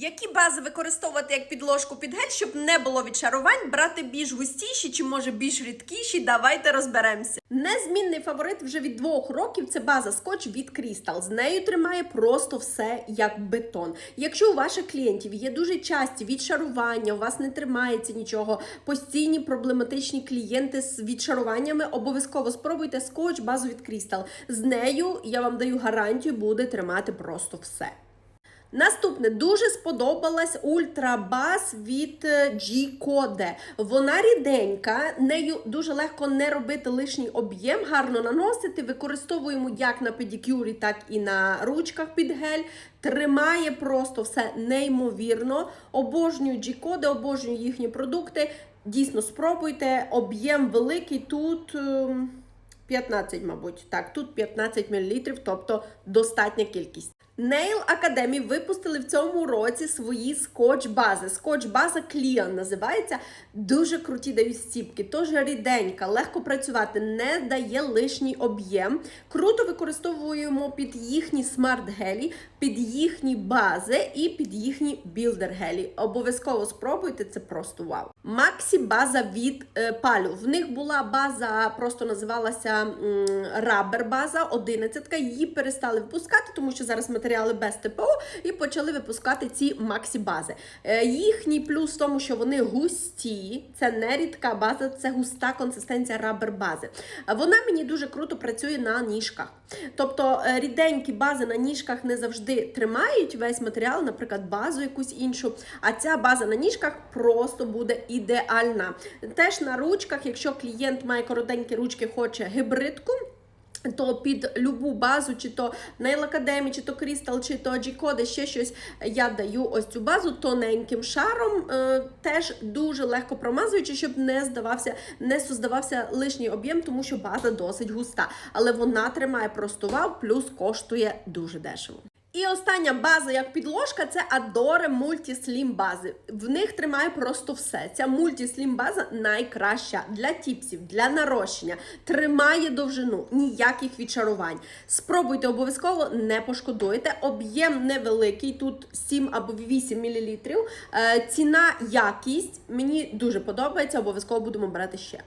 Які бази використовувати як підложку під гель, щоб не було відшарувань, брати більш густіші чи може більш рідкіші? Давайте розберемося. Незмінний фаворит вже від двох років це база скотч від Crystal. З нею тримає просто все як бетон. Якщо у ваших клієнтів є дуже часті відшарування, у вас не тримається нічого, постійні проблематичні клієнти з відшаруваннями, обов'язково спробуйте скотч базу від Crystal. З нею я вам даю гарантію, буде тримати просто все. Наступне дуже сподобалась ультрабас від е, G-Code. Вона ріденька, нею дуже легко не робити лишній об'єм, гарно наносити. Використовуємо як на педикюрі, так і на ручках під гель. Тримає просто все неймовірно. Обожнюю G-Code, обожнюю їхні продукти. Дійсно, спробуйте. Об'єм великий тут. Ем, 15, мабуть. Так, тут 15 мл, тобто достатня кількість. Nail Academy випустили в цьому році свої скотч-бази. Скотч-база Cleon називається. Дуже круті дають стіпки, тож ріденька, легко працювати, не дає лишній об'єм. Круто використовуємо під їхні смарт-гелі, під їхні бази і під їхні білдер-гелі. Обов'язково спробуйте, це просто вау. Максі база від е, палю. В них була база, просто називалася рабер база 11. Її перестали випускати, тому що зараз матеріали без ТПО, і почали випускати ці Максі бази. Е, їхній плюс в тому, що вони густі, це не рідка база, це густа консистенція рабер бази. Вона мені дуже круто працює на ніжках. Тобто е, ріденькі бази на ніжках не завжди тримають весь матеріал, наприклад, базу якусь іншу. А ця база на ніжках просто буде ідеальна. Теж на ручках, якщо клієнт має коротенькі ручки, хоче гибридку. То під любу базу, чи то Nail Academy, чи то Crystal, чи то G-Code, ще щось я даю ось цю базу тоненьким шаром, е, теж дуже легко промазуючи, щоб не здавався, не создавався лишній об'єм, тому що база досить густа. Але вона тримає просто вау, плюс коштує дуже дешево. І остання база як підложка це Adore Multi Slim бази. В них тримає просто все. Ця Multi Slim база найкраща для тіпсів, для нарощення. Тримає довжину, ніяких відчарувань. Спробуйте обов'язково, не пошкодуєте. Об'єм невеликий, тут 7 або 8 мл. Е, ціна, якість мені дуже подобається. Обов'язково будемо брати ще.